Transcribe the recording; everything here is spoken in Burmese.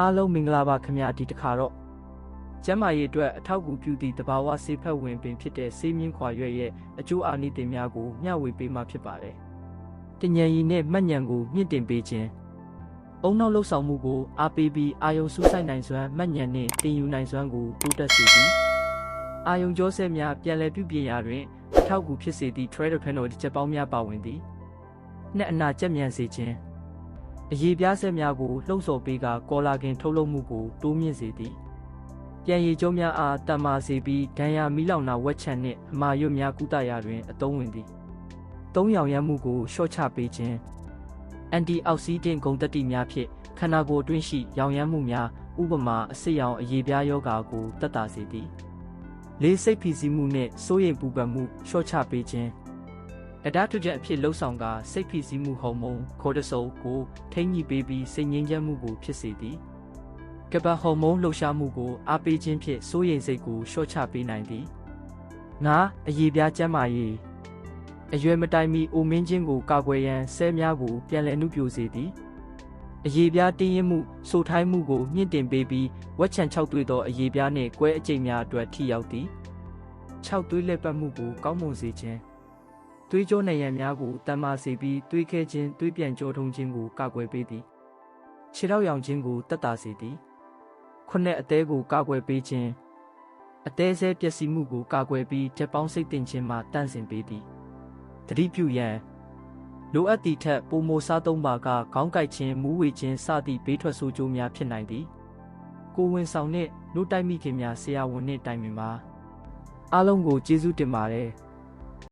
အားလုံးမင်္ဂလာပါခင်ဗျာဒီတစ်ခါတော့ကျမ်းမာရေးအတွက်အထောက်အကူပြုသည့်တဘာဝဆေးဖက်ဝင်ပင်ဖြစ်တဲ့ဆေးမြင့်ခွာရွက်ရဲ့အကျိုးအာနိသင်များကိုမျှဝေပေးမှာဖြစ်ပါတယ်။တဉ္ဉန်ရည်နဲ့မှတ်ဉဏ်ကိုမြင့်တင်ပေးခြင်းအုံနောက်လှုပ်ဆောင်မှုကိုအားပေးပြီးအာယုံစူးစိုက်နိုင်စွမ်းမှတ်ဉဏ်နှင့်တင်ယူနိုင်စွမ်းကိုတိုးတက်စေသည်။အာယုံကြောဆဲများပြန်လည်ပြုပြင်ရာတွင်အထောက်အကူဖြစ်စေသည့် trade panel တစ်ချက်ပေါင်းများပါဝင်သည်။နှက်အနာကျက်မြန်စေခြင်း အရေးပြားဆက်များကိုလှုံ့ဆော်ပေးကကောလာကင်ထုတ်လုပ်မှုကိုတိုးမြင့်စေသည်ပြန်ရည်ကျုံးများအားတန်မာစေပြီးဒဏ်ရာမီးလောင်နာဝက်ချန်နှင့်အမာရွတ်များကုသရာတွင်အသုံးဝင်သည်သုံးရောင်ရမ်းမှုကိုရှော့ချပေးခြင်းအန်တီအောက်ဆီဒင့်ဂုဏ်သတ္တိများဖြင့်ခန္ဓာကိုယ်အတွင်းရှိရောင်ရမ်းမှုများဥပမာအဆိပ်ရောင်အရေးပြားယောဂါကိုတက်တာစေသည်လေးစိတ်ဖိစီးမှုနှင့်စိုးရိမ်ပူပန်မှုရှော့ချပေးခြင်း အဒါထုချက်အဖြစ်လှုပ်ဆောင်ကစိတ်ဖိစီးမှုဟော်မုန်းခေါ်တဆုပ်ကိုထိန်းညှိပေးပြီးစိတ်ငြိမ်းချမ်းမှုကိုဖြစ်စေသည်ကပဟော်မုန်းလှုပ်ရှားမှုကိုအားပေးခြင်းဖြင့်စိုးရိမ်စိတ်ကိုလျှော့ချပေးနိုင်သည်ငါအရေးပြားကျမ်းမာရေးအရွယ်မတိုင်မီအိုမင်းခြင်းကိုကာကွယ်ရန်ဆဲများကိုပြန်လည်အမှုပြိုစေသည်အရေးပြားတင်းရင်မှုစိုးထိုင်းမှုကိုမြင့်တင်ပေးပြီးဝက်ချန်၆သွေးသောအရေးပြားနှင့်ကွဲအကျိတ်များအတွက်ထိရောက်သည်၆သွေးလက်ပတ်မှုကိုကောင်းမွန်စေခြင်း သွေးကြောနေရန်များကိုတန်မာစေပြီးသွေးခဲခြင်းသွေးပြန်ကြောထုံခြင်းကိုကာကွယ်ပေးသည်ခြေထောက်ရောင်ခြင်းကိုတက်တာစေသည်ခုနှစ်အသေးကိုကာကွယ်ပေးခြင်းအသေးစဲပျက်စီးမှုကိုကာကွယ်ပြီးဓာတ်ပေါင်းစိတ်တင်ခြင်းမှတန့်စင်ပေးသည်တတိပြုရန်လိုအပ်သည့်ထက်ပိုမိုစားသုံးပါကခေါင်းကိုက်ခြင်းမူးဝေခြင်းစသည့်ဘေးထွက်ဆိုးကျိုးများဖြစ်နိုင်သည်ကိုဝင်ဆောင်နှင့်နှုတ်တိုက်မိခင်များဆရာဝန်နှင့်တိုင်ပင်ပါအားလုံးကိုကျေးဇူးတင်ပါတယ်